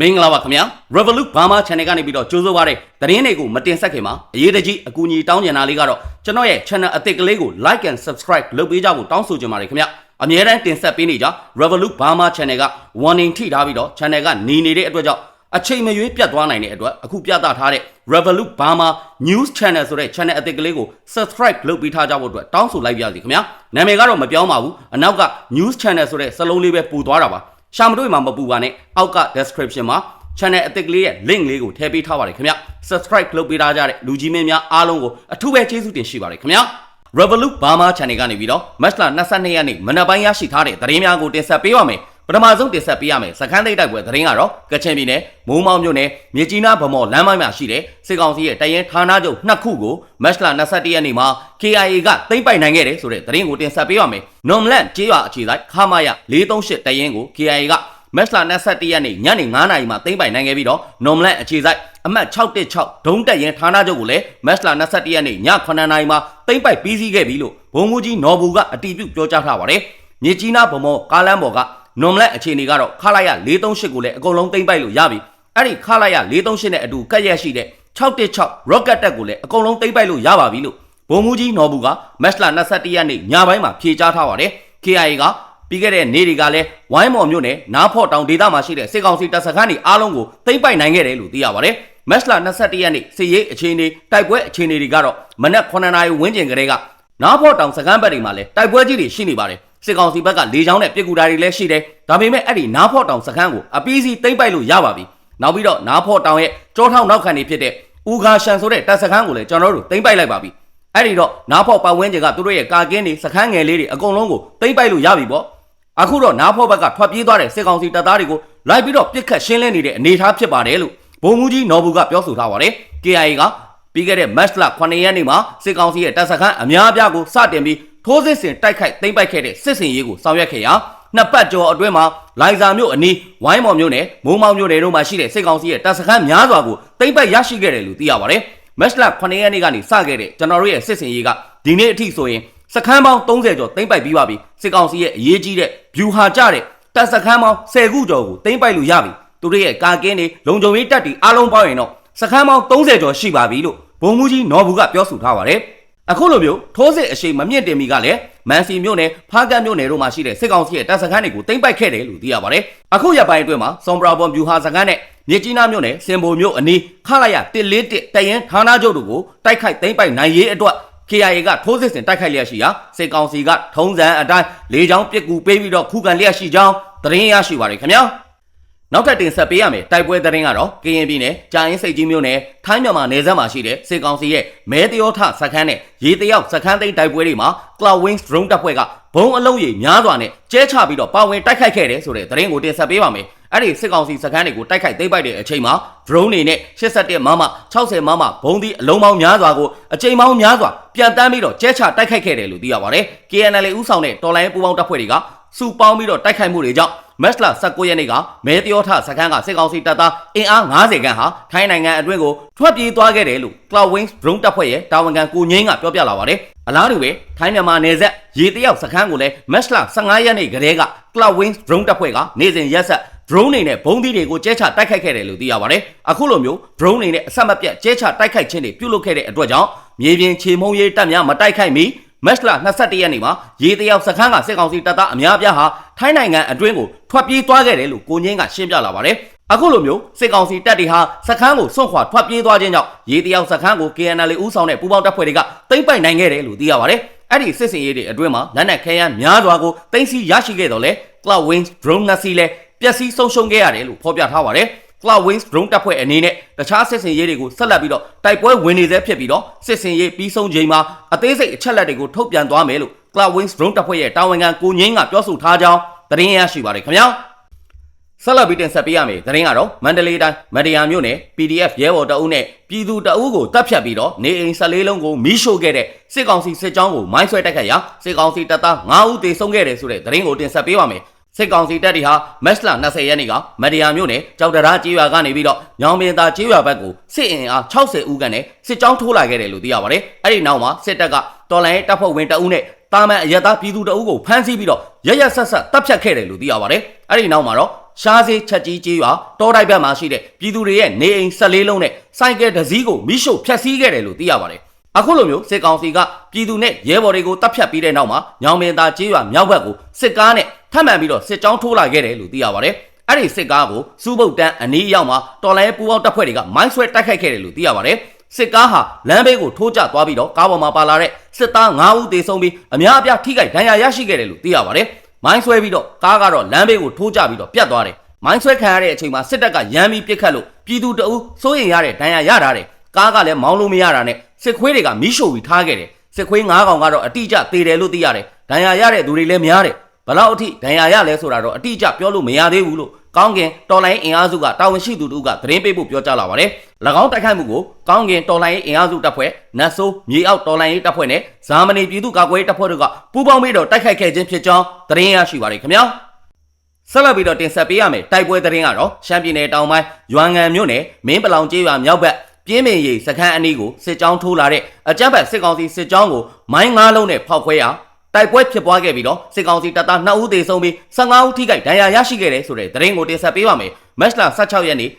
မင်္ဂလာပါခင်ဗျာ Revolut Burma Channel ကနေပြီးတော့ကြိုးစားပါတဲ့သတင်းတွေကိုမတင်ဆက်ခင်မှာအရေးတကြီးအကူအညီတောင်းကျင်တာလေးကတော့ကျွန်တော်ရဲ့ channel အသစ်ကလေးကို like and subscribe လုပ်ပေးကြဖို့တောင်းဆိုချင်ပါတယ်ခင်ဗျာအမြဲတမ်းတင်ဆက်ပေးနေကြ Revolut Burma Channel က warning ထိထားပြီးတော့ channel ကหนีနေတဲ့အတွက်ကြောင့်အချိန်မရွေးပြတ်သွားနိုင်တဲ့အတွက်အခုပြသထားတဲ့ Revolut Burma News Channel ဆိုတဲ့ channel အသစ်ကလေးကို subscribe လုပ်ပေးထားကြဖို့အတွက်တောင်းဆိုလိုက်ပါရစေခင်ဗျာနာမည်ကတော့မပြောင်းပါဘူးအနောက်က News Channel ဆိုတဲ့စလုံးလေးပဲပူသွားတာပါ ရှာမတွေ့မှာမပူပါနဲ့အောက်က description မှာ channel အသစ်ကလေးရဲ့ link လေးကိုထည့်ပေးထားပါတယ်ခင်ဗျ subscribe လုပ်ပေးထားကြတဲ့လူကြီးမင်းများအားလုံးကိုအထူးပဲကျေးဇူးတင်ရှိပါတယ်ခင်ဗျ Revolut Burma channel ကနေပြီးတော့ match လ22ရက်နေ့မနက်ပိုင်းရရှိထားတဲ့သတင်းများကိုတင်ဆက်ပေးပါမယ်ပ ထမဆုံးတင်ဆက်ပေးရမယ်စခန်းသိပ်တိုက်ပွဲသတင်းကတော့ကချင်ပြည်နယ်မိုးမောင်းမြို့နယ်မြေကြီးနားဗမော်လမ်းမိုင်းမှာရှိတဲ့စစ်ကောင်စီရဲ့တရင်ဌာနချုပ်နှစ်ခုကို match လ22ရက်နေ့မှာ KIA ကသိမ်းပိုက်နိုင်ခဲ့တယ်ဆိုတဲ့သတင်းကိုတင်ဆက်ပေးပါမယ်။ Normland ကျေးရွာအခြေဆိုင်ခမာယ438တရင်ကို KIA ကမက်စလာ21ရက်နေ့ညနေ9:00နာရီမှာသိမ်းပိုင်နိုင်ခဲ့ပြီးတော့ Normland အခြေဆိုင်အမှတ်616ဒုံးတက်ရင်ဌာနချုပ်ကိုလည်းမက်စလာ21ရက်နေ့ည9:00နာရီမှာသိမ်းပိုက်ပြီးစီးခဲ့ပြီလို့ဘုံမူကြီးနော်ဘူးကအတည်ပြုပြောကြားထားပါတယ်။မြေကြီးနားဗမောကားလမ်းပေါ်က Normland အခြေအနေကတော့ခလာရ438ကိုလည်းအကုန်လုံးသိမ်းပိုက်လို့ရပြီ။အဲ့ဒီခလာရ438နဲ့အတူကက်ရက်ရှိတဲ့616 rocket တက်ကိုလည်းအကုန်လုံးသိမ်းပိုက်လို့ရပါပြီလို့ဘုံမူကြီးနော်ဘူးကမက်စလာ21ရက်နေ့ညပိုင်းမှာဖြေကြားထားပါတယ်။ KIA ကပြီးခဲ့တဲ့နေ့တွေကလည်းဝိုင်းမော်မြို့နယ်နားဖော့တောင်ဒေသမှာရှိတဲ့စစ်ကောင်စီတပ်စခန်းတွေအားလုံးကိုသိမ်းပိုက်နိုင်ခဲ့တယ်လို့သိရပါတယ်။မက်စလာ21ရက်နေ့စစ်ရေးအခြေအနေတိုက်ပွဲအခြေအနေတွေကတော့မနက်9နာရီဝန်းကျင်ကလေးကနားဖော့တောင်စခန်းဘက်တွေမှာလည်းတိုက်ပွဲကြီးတွေရှိနေပါတယ်။ စစ်ကောင်စီဘက်ကလေကြောင်းနဲ့ပြစ်ကူတာတွေလည်းရှိတယ်။ဒါပေမဲ့အဲ့ဒီနားဖော့တောင်စခန်းကိုအပီးစီသိမ်းပိုက်လို့ရပါပြီ။နောက်ပြီးတော့နားဖော့တောင်ရဲ့ကြောထောက်နောက်ခံတွေဖြစ်တဲ့ဦးခါရှန်ဆိုတဲ့တပ်စခန်းကိုလည်းကျွန်တော်တို့သိမ်းပိုက်လိုက်ပါပြီ။အဲ့ဒီတော့နားဖော့ပတ်ဝန်းကျင်ကသူတို့ရဲ့ကာကင်းတွေစခန်းငယ်လေးတွေအကုန်လုံးကိုသိမ်းပိုက်လို့ရပြီပေါ့။အခုတော့နားဖော့ဘက်ကထွက်ပြေးသွားတဲ့စစ်ကောင်စီတပ်သားတွေကိုလိုက်ပြီးတော့ပြစ်ခတ်ရှင်းလင်းနေတဲ့အနေအထားဖြစ်ပါတယ်လို့ဘုံမူကြီးနော်ဘူးကပြောဆိုထားပါတယ်။ KIA ကပြီးခဲ့တဲ့ match လ9ရက်နေ့မှာစစ်ကောင်စီရဲ့တပ်စခန်းအများအပြားကိုစတင်ပြီး ထိုးစစ်ဆင်တိုက်ခိုက်သိမ်းပိုက်ခဲ့တဲ့စစ်စင်ရေးကိုဆောင်ရွက်ခဲ့ရာနှစ်ပတ်ကျော်အတွင်းမှာလိုင်ဇာမြို့အနီးဝိုင်းမော်မြို့နယ်မိုးမောင်မြို့နယ်တို့မှာရှိတဲ့စစ်ကောင်စီရဲ့တပ်စခန်းများစွာကိုသိမ်းပိုက်ရရှိခဲ့တယ်လို့သိရပါတယ်။မက်လ9ရက်နေ့ကနေစခဲ့တဲ့ကျွန်တော်တို့ရဲ့စစ်စင်ရေးကဒီနေ့အထိဆိုရင်စခန်းပေါင်း30ကျော်သိမ်းပိုက်ပြီးပါပြီ။စစ်ကောင်စီရဲ့အရေးကြီးတဲ့ဗျူဟာကျတဲ့တပ်စခန်းပေါင်း10ခုကျော်ကိုသိမ်းပိုက်လို့ရပြီ။သူတို့ရဲ့ကာကင်းတွေလုံခြုံရေးတပ်တွေအားလုံးပေါင်းရင်တော့စခန်းပေါင်း30ကျော်ရှိပါပြီလို့ဘုံမူကြီးနော်ဘူးကပြောဆိုထားပါတယ်။ အခုလိုမျိုးထိုးစစ်အရှိန်မမြင့်တင်မီကလည်းမန်စီမြို့နယ်ဖားကတ်မြို့နယ်တို့မှာရှိတဲ့စစ်ကောင်စီရဲ့တပ်စခန်းတွေကိုသိမ်းပိုက်ခဲ့တယ်လို့သိရပါတယ်။အခုရက်ပိုင်းအတွင်းမှာစွန်ပရာဘွန်ဗျူဟာစခန်းနဲ့မြေကြီးနားမြို့နယ်စင်ဘိုမြို့အနီးခလာရ141တရင်ဌာနချုပ်တို့ကိုတိုက်ခိုက်သိမ်းပိုက်နိုင်ရေးအတွက် KIA ကထိုးစစ်ဆင်တိုက်ခိုက်လျက်ရှိရာစစ်ကောင်စီကထုံးစံအတိုင်းလေကြောင်းပစ်ကူပေးပြီးတော့ခုခံလျက်ရှိကြောင်းသတင်းရရှိပါတယ်ခင်ဗျာ။ နောက်ထပ်တင်ဆက်ပေးရမယ်တိုက်ပွဲသတင်းကတော့ကရင်ပြည်နယ်ကြာရင်စိတ်ကြီးမြို့နယ်ထိုင်းမြန်မာနယ်စပ်မှာရှိတဲ့စေကောင်စီရဲ့မဲတယောထစခန်းနဲ့ရေတယောက်စခန်းသိမ်းတိုက်ပွဲတွေမှာ Cloud Wings drone တပ်ဖွဲ့ကဘုံအလုံးကြီးများစွာနဲ့ကျဲချပြီးတော့ပါဝင်တိုက်ခိုက်ခဲ့တယ်ဆိုတဲ့သတင်းကိုတင်ဆက်ပေးပါမယ်အဲ့ဒီစစ်ကောင်စီစခန်းတွေကိုတိုက်ခိုက်သိမ်းပိုက်တဲ့အချိန်မှာ drone တွေနဲ့87မမ60မမဘုံသီးအလုံးပေါင်းများစွာကိုအချိန်ပေါင်းများစွာပြန်တန်းပြီးတော့ကျဲချတိုက်ခိုက်ခဲ့တယ်လို့သိရပါတယ် KNL ဦးဆောင်တဲ့တော်လိုင်းပူပေါင်းတပ်ဖွဲ့တွေက စုပေါင်းပြီးတော့တိုက်ခိုက်မှုတွေကြောင့်မက်စလာ19ရက်နေ့ကမဲတယောထစခန်းကစစ်ကောင်စီတပ်သားအင်အား90ခန်းဟာထိုင်းနိုင်ငံအတွင်းကိုထွက်ပြေးသွားခဲ့တယ်လို့ Cloud Wings drone တပ်ဖွဲ့ရဲ့တာဝန်ခံကိုငိမ့်ကပြောပြလာပါတယ်။အလားတူပဲထိုင်းမြန်မာနယ်စပ်ရေတယောက်စခန်းကိုလည်းမက်စလာ15ရက်နေ့ကတည်းက Cloud Wings drone တပ်ဖွဲ့ကနေ့စဉ်ရက်ဆက် drone တွေနဲ့ဘုံသီးတွေကိုကျဲချတိုက်ခိုက်ခဲ့တယ်လို့သိရပါတယ်။အခုလိုမျိုး drone တွေနဲ့အဆက်မပြတ်ကျဲချတိုက်ခိုက်ခြင်းတွေပြုလုပ်ခဲ့တဲ့အတွက်ကြောင့်မြေပြင်ခြေမုံရေးတပ်များမတိုက်ခိုက်မီ မက်လ21ရက်နေ့မှာရေတယောက်စခန်းကစစ်ကောင်စီတပ်သားအများအပြားဟာထိုင်းနိုင်ငံအတွင်းကိုထွက်ပြေးသွားခဲ့တယ်လို့ကိုငင်းကရှင်းပြလာပါတယ်။အခုလိုမျိုးစစ်ကောင်စီတပ်တွေဟာစခန်းကိုစွန့်ခွာထွက်ပြေးသွားခြင်းကြောင့်ရေတယောက်စခန်းကို KNL ဦးဆောင်တဲ့ပူးပေါင်းတပ်ဖွဲ့တွေကသိမ်းပိုက်နိုင်ခဲ့တယ်လို့သိရပါတယ်။အဲ့ဒီစစ်စင်ရေးတွေအတွင်းမှာလက်နက်ခဲယမ်းများစွာကိုသိမ်းဆည်းရရှိခဲ့တော့လေ Cloud Wings drone နှစ်စီးလဲပျက်စီးဆုံးရှုံးခဲ့ရတယ်လို့ဖော်ပြထားပါတယ်။ Cloud Wings drone တပ်ဖွဲ့အနေနဲ့တခြားစစ်စင်ရေးတွေကိုဆက်လက်ပြီးတော့တိုက်ပွဲဝင်နေသေးဖြစ်ပြီးတော့စစ်စင်ရေးပြီးဆုံးချိန်မှာအသေးစိတ်အချက်လက်တွေကိုထုတ်ပြန်သွားမယ်လို့ Cloud Wings drone တပ်ဖွဲ့ရဲ့တာဝန်ခံကိုငင်းကပြောဆိုထားကြောင်းသတင်းရရှိပါတယ်ခင်ဗျာဆက်လက်ပြီးတင်ဆက်ပေးရမယ်သတင်းကတော့မန္တလေးတိုင်းမတရားမြို့နယ် PDF ရဲဘော်တအုပ်နဲ့ပြည်သူတအုပ်ကိုတပ်ဖြတ်ပြီးတော့နေအိမ်14လုံးကိုမီးရှို့ခဲ့တဲ့စစ်ကောင်စီစစ်ကြောင်းကိုမိုင်းဆွဲတိုက်ခတ်ရာစစ်ကောင်စီတပ်သား9ဦးသေဆုံးခဲ့တယ်ဆိုတဲ့သတင်းကိုတင်ဆက်ပေးပါမယ် စစ်ကောင်စီတပ်တွေဟာမက်စလာ20ရက်နေ့ကမဒီယာမြို့နယ်ကြောက်တရားကျေးရွာကနေပြီးတော့ညောင်ပင်သာကျေးရွာဘက်ကိုစစ်အင်အား60ဦးခန့်နဲ့စစ်ကြောင်းထိုးလာခဲ့တယ်လို့သိရပါတယ်။အဲ့ဒီနောက်မှာစစ်တပ်ကတော်လိုင်းတပ်ဖွဲ့ဝင်တအုပ်နဲ့တာမန်အရသားပြည်သူတအုပ်ကိုဖမ်းဆီးပြီးတော့ရရဆက်ဆက်တပ်ဖြတ်ခဲ့တယ်လို့သိရပါတယ်။အဲ့ဒီနောက်မှာတော့ရှားစေးချက်ကြီးကြီးရွာတောတိုက်ဘက်မှာရှိတဲ့ပြည်သူတွေရဲ့နေအိမ်14လုံးနဲ့စိုက်ကဲတစ်စီးကိုမိရှို့ဖျက်ဆီးခဲ့တယ်လို့သိရပါတယ်အခုလိုမျိုးစစ်ကောင်စီကပြည်သူနဲ့ရဲဘော်တွေကိုတပ်ဖြတ်ပြီးတဲ့နောက်မှာညောင်မင်းသားကြေးရွာမြောက်ဘက်ကိုစစ်ကားနဲ့ ထပ်မံပြီးတော့စစ်ကြောင်းထိုးလာခဲ့တယ်လို့သိရပါတယ်အဲ့ဒီစစ်ကားကိုစူးပုတ်တန်းအနီးရောက်မှာတော်လိုင်းပူပေါင်းတပ်ဖွဲ့တွေကမိုင်းဆွဲတိုက်ခိုက်ခဲ့တယ်လို့သိရပါတယ်စစ်ကားဟာလမ်းဘေးကိုထိုးကျသွားပြီးတော့ကားပေါ်မှာပါလာတဲ့စစ်သား9ဦးသေဆုံးပြီးအများအပြားထိခိုက်ဒဏ်ရာရရှိခဲ့တယ်လို့သိရပါတယ်မိုင်းဆွဲပြီးတော့ကားကတော့လမ်းဘေးကိုထိုးကျပြီးတော့ပြတ်သွားတယ်မိုင်းဆွဲခံရတဲ့အချိန်မှာစစ်တပ်ကရမ်းပြီးပစ်ခတ်လို့ပြည်သူတအုပ်စိုးရိမ်ရတဲ့ဒဏ်ရာရတာတဲ့ကားကလည်းမောင်းလို့မရတာနဲ့စစ်ခွေးတွေကမီးရှို့ပြီးထားခဲ့တယ်စစ်ခွေး9ကောင်ကတော့အတိအကျသေတယ်လို့သိရတယ်ဒဏ်ရာရတဲ့သူတွေလည်းများတယ် ဘလောက်အထိဒဏ်ရာရလဲဆိုတာတော့အတိအကျပြောလို့မရသေးဘူးလို့ကောင်းကင်တော်လိုင်းအင်အားစုကတာဝန်ရှိသူတို့ကသတင်းပေးဖို့ပြောကြားလာပါတယ်၎င်းတိုက်ခိုက်မှုကိုကောင်းကင်တော်လိုင်းအင်အားစုတပ်ဖွဲ့နတ်ဆိုးမြေအောက်တော်လိုင်းရေးတပ်ဖွဲ့နဲ့ဇာမနီပြည်သူ့ကာကွယ်ရေးတပ်ဖွဲ့တို့ကပူးပေါင်းပြီးတော့တိုက်ခိုက်ခဲ့ခြင်းဖြစ်ကြောင်းသတင်းရရှိပါတယ်ခင်ဗျာဆက်လက်ပြီးတော့တင်ဆက်ပေးရမယ်တိုက်ပွဲသတင်းကတော့ရှမ်းပြည်နယ်တောင်ပိုင်းရွာငံမြို့နယ်မင်းပလောင်ကျေးရွာမြောက်ဘက်ပြင်းပင်ရီစခန်းအနီးကိုစစ်ကြောင်းထိုးလာတဲ့အကြမ်းဖက်စစ်ကောင်စီစစ်ကြောင်းကိုမိုင်းငါးလုံးနဲ့ဖောက်ခွဲရာ တိုက်ပွဲဖြစ်ပွားခဲ့ပြီးတော့စစ်ကောင်စီတပ်သား2ဦးသေဆုံးပြီး15ဦးထိခိုက်ဒဏ်ရာရရှိခဲ့တယ်ဆိုတဲ့သတင်းကိုတင်ဆက်ပေးပါမယ်။မတ်လ16ရက်နေ့ည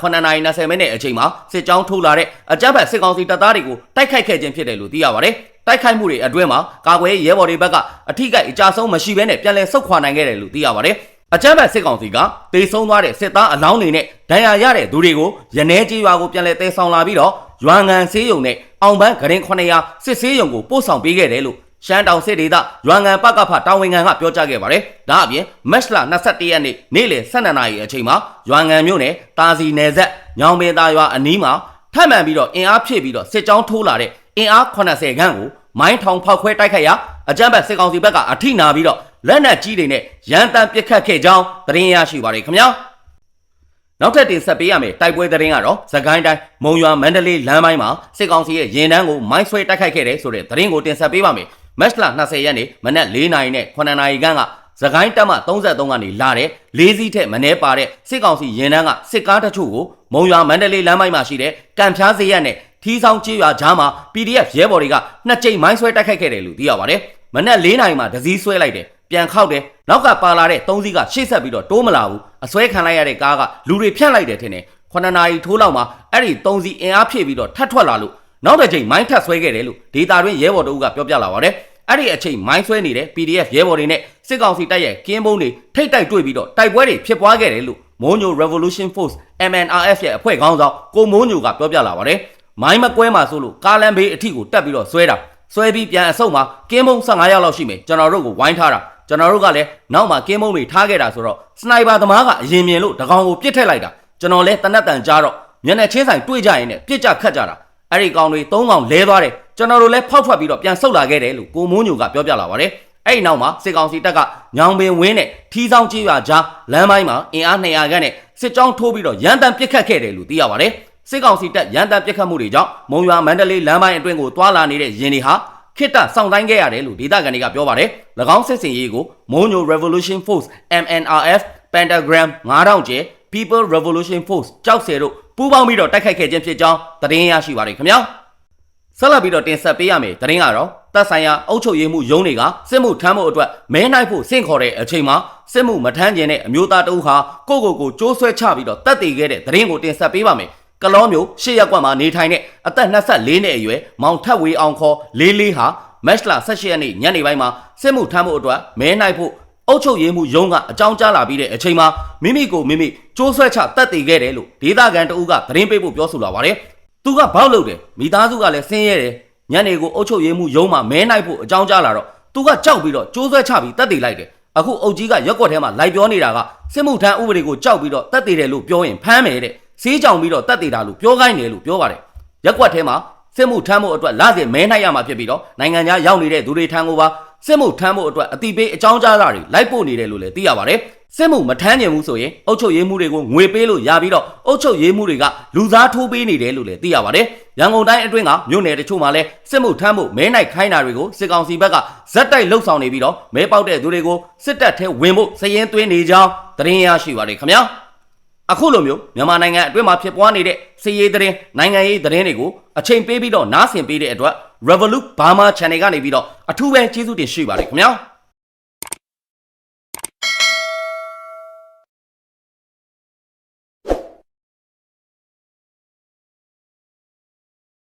9:20မိနစ်အချိန်မှာစစ်ကြောင်းထိုးလာတဲ့အကြမ်းဖက်စစ်ကောင်စီတပ်သားတွေကိုတိုက်ခိုက်ခဲ့ခြင်းဖြစ်တယ်လို့သိရပါတယ်။တိုက်ခိုက်မှုတွေအတွင်းမှာကာကွယ်ရေးရဲဘော်တွေဘက်ကအထိခိုက်အကြဆုံးမရှိဘဲနဲ့ပြန်လည်ဆုတ်ခွာနိုင်ခဲ့တယ်လို့သိရပါတယ်။အကြမ်းဖက်စစ်ကောင်စီကတေဆုံးသွားတဲ့စစ်သားအလောင်းတွေနဲ့ဒဏ်ရာရတဲ့သူတွေကိုရနေကြီးရွာကိုပြန်လည်တဲဆောင်လာပြီးတော့ရွာငံဆေးရုံနဲ့အောင်ပန်းဂရင်900စစ်ဆေးရုံကိုပို့ဆောင်ပေးခဲ့တယ်လို့ ရှမ်းတောင်စစ်ဒေသရွာငံပကဖတာဝန်ခံကပြောကြားခဲ့ပါတယ်။ဒါအပြင်မက်လ21ရက်နေ့နေ့လယ်12နာရီအချိန်မှာရွာငံမြို့နယ်တာစီနယ်ဆက်ညောင်ပင်သားရွာအနီးမှာထပ်မံပြီးတော့အင်အားဖြည့်ပြီးတော့စစ်ကြောင်းထိုးလာတဲ့အင်အား80ခန့်ကိုမိုင်းထောင်ဖောက်ခွဲတိုက်ခိုက်ရာအကြမ်းဖက်စစ်ကောင်စီဘက်ကအထိနာပြီးတော့လက်နက်ကြီးတွေနဲ့ရန်တမ်းပစ်ခတ်ခဲ့ကြောင်းသတင်းရရှိပါတယ်ခင်ဗျာ။နောက်ထပ်တင်ဆက်ပေးရမယ်တိုက်ပွဲသတင်းကတော့သခိုင်းတိုင်းမုံရွာမန္တလေးလမ်းပိုင်းမှာစစ်ကောင်စီရဲ့ရင်တန်းကိုမိုင်းဆွဲတိုက်ခိုက်ခဲ့တဲ့ဆိုတဲ့သတင်းကိုတင်ဆက်ပေးပါမယ် မက်လ20ရက်နေ့မနက်4နာရီနဲ့9နာရီခန့်ကသခိုင်းတပ်မ33ကနေလာတဲ့၄စီးထက်မနှဲပါတဲ့စစ်ကောင်စီရင်တန်းကစစ်ကားတချို့ကိုမုံရွာမန္တလေးလမ်းပိုင်းမှာရှိတဲ့ကံဖျားစေရက်နဲ့ထီးဆောင်ကျေးရွာကြားမှာ PDF ရဲဘော်တွေကနှစ်ကြိမ်မိုင်းဆွဲတိုက်ခိုက်ခဲ့တယ်လို့သိရပါတယ်။မနက်၄နာရီမှာဒစည်းဆွဲလိုက်တယ်ပြန်ခောက်တယ်နောက်ကပါလာတဲ့၃စီးကရှေ့ဆက်ပြီးတော့တိုးမလာဘူးအစွဲခံလိုက်ရတဲ့ကားကလူတွေဖြန့်လိုက်တယ်ထင်တယ်။9နာရီထိုးလောက်မှာအဲ့ဒီ၃စီးအင်အားဖြည့်ပြီးတော့ထပ်ထွက်လာလို့ နောက်တစ်ချိန်မိုင်းထပ်ဆွဲခဲ့တယ်လို့ဒေတာတွင်ရဲဘော်တို့ကပြောပြလာပါတယ်။အဲ့ဒီအချိန်မိုင်းဆွဲနေတဲ့ PDF ရဲဘော်တွေနဲ့စစ်ကောင်စီတပ်ရဲ့ကင်းဘုံတွေထိတ်တိုက်တွေ့ပြီးတော့တိုက်ပွဲတွေဖြစ်ပွားခဲ့တယ်လို့မိုးညို Revolution Force MNRF ရဲ့အဖွဲ့ခေါင်းဆောင်ကိုမိုးညိုကပြောပြလာပါတယ်။မိုင်းမကွဲမှာဆိုလို့ကားလမ်းဘေးအထိကိုတက်ပြီးတော့ဆွဲတာဆွဲပြီးပြန်အဆုတ်မှာကင်းဘုံ15ရောက်လောက်ရှိမယ်ကျွန်တော်တို့ကိုဝိုင်းထားတာကျွန်တော်တို့ကလည်းနောက်မှာကင်းဘုံတွေထားခဲ့တာဆိုတော့စနိုက်ပါသမားကအရင်မြင်လို့တကောင်ကိုပြစ်ထက်လိုက်တာကျွန်တော်လည်းတနက်တန်ကြားတော့မျက်နှာချင်းဆိုင်တွေ့ကြရင်လည်းပြစ်ကြခတ်ကြတာ အဲ့ဒီကောင်တွေ၃ကောင်လဲသွားတယ်ကျွန်တော်တို့လည်းဖောက်ထွက်ပြီးတော့ပြန်ဆုတ်လာခဲ့တယ်လို့ကိုမိုးညိုကပြောပြလာပါတယ်အဲ့ဒီနောက်မှာစစ်ကောင်စီတပ်ကညောင်ပင်ဝင်းနဲ့ထီးဆောင်ကြီးရွာကြားလမ်းပိုင်းမှာအင်အား200ခန့်နဲ့စစ်ကြောင်းထိုးပြီးတော့ရန်တမ်းပစ်ခတ်ခဲ့တယ်လို့သိရပါတယ်စစ်ကောင်စီတပ်ရန်တမ်းပစ်ခတ်မှုတွေကြောင့်မုံရွာမန္တလေးလမ်းပိုင်းအတွင်းကိုတွာလာနေတဲ့ရင်တွေဟာခိတ္တစောင့်တိုင်းခဲ့ရတယ်လို့ဒေသခံတွေကပြောပါတယ်၎င်းစစ်စင်ရေးကိုမုံညို Revolution Force MNRF Pentagram 9000ကျဲ People Revolution Force ကြောက်စဲတို့ ပူးပေါင်းပြီးတော့တိုက်ခိုက်ခဲ့ခြင်းဖြစ်ကြောင်းသတင်းရရှိပါတယ်ခင်ဗျာဆက်လက်ပြီးတော့တင်ဆက်ပေးရမယ်သတင်းကတော့တပ်ဆိုင်ရာအုပ်ချုပ်ရေးမှုရုံးတွေကစစ်မှုထမ်းဖို့အတွက်မဲနိုင်ဖို့စင့်ခေါ်တဲ့အချိန်မှာစစ်မှုမထမ်းကျင်တဲ့အမျိုးသားတဦးဟာကိုယ့်ကိုယ်ကိုကြိုးဆွဲချပြီးတော့တပ်တည်ခဲ့တဲ့သတင်းကိုတင်ဆက်ပေးပါမယ်ကလောမျိုးရှေ့ရက်ကွက်မှာနေထိုင်တဲ့အသက်24နှစ်အရွယ်မောင်ထက်ဝေအောင်ခေါ်လေးလေးဟာမက်လ18ရက်နေ့ညနေပိုင်းမှာစစ်မှုထမ်းဖို့အတွက်မဲနိုင်ဖို့ အုပ်ချုပ်ရေးမှုရုံးကအကြောင်းကြားလာပြီးတဲ့အချိန်မှာမိမိကိုမိမိကြိုးဆွဲချတပ်တည်ခဲ့တယ်လို့ဒေသခံတဦးကသတင်းပေးဖို့ပြောဆိုလာပါတယ်။သူကဘောက်လုပ်တယ်မိသားစုကလည်းဆင်းရဲတယ်ညနေကိုအုပ်ချုပ်ရေးမှုရုံးမှာမဲနိုင်ဖို့အကြောင်းကြားလာတော့သူကကြောက်ပြီးတော့ကြိုးဆွဲချပြီးတပ်တည်လိုက်တယ်။အခုအုပ်ကြီးကရက်ွက်ထဲမှာလိုက်ပြောနေတာကစစ်မှုထမ်းဥပဒေကိုကြောက်ပြီးတော့တပ်တည်တယ်လို့ပြောရင်ဖမ်းမယ်တဲ့။စေးကြောင်ပြီးတော့တပ်တည်တာလို့ပြောခိုင်းတယ်လို့ပြောပါတယ်။ရက်ွက်ထဲမှာစစ်မှုထမ်းဖို့အတွက်လစဉ်မဲနိုင်ရမှာဖြစ်ပြီးတော့နိုင်ငံခြားရောက်နေတဲ့သူတွေထံကိုပါ စစ်မှုထမ်းဖို့အတွက်အတိပေးအကြောင်းကြားတာတွေလိုက်ပို့နေတယ်လို့လည်းသိရပါတယ်။စစ်မှုမထမ်းကျင်ဘူးဆိုရင်အုပ်ချုပ်ရေးမှုတွေကိုငွေပေးလို့ရပြီးတော့အုပ်ချုပ်ရေးမှုတွေကလူစားထိုးပေးနေတယ်လို့လည်းသိရပါတယ်။ရန်ကုန်တိုင်းအတွင်းကမြို့နယ်တချို့မှာလည်းစစ်မှုထမ်းဖို့မဲနိုင်ခိုင်းတာတွေကိုစစ်ကောင်စီဘက်ကဇက်တိုက်လှုပ်ဆောင်နေပြီးတော့မဲပေါက်တဲ့သူတွေကိုစစ်တပ်ထဲဝင်ဖို့စည်ရင်သွင်းနေကြောင်းသတင်းရရှိပါတယ်ခင်ဗျာ။အခုလိုမျိုးမြန်မာနိုင်ငံအတွင်းမှာဖြစ်ပွားနေတဲ့စီးရေးသတင်းနိုင်ငံရေးသတင်းတွေကိုအချိန်ပေးပြီးတော့နားဆင်ပေးတဲ့အတွက် Revolut Burma Channel ကနေပြီးတော့အထူးပဲကျေးဇူးတင်ရှိပါတယ်ခင်ဗျာ။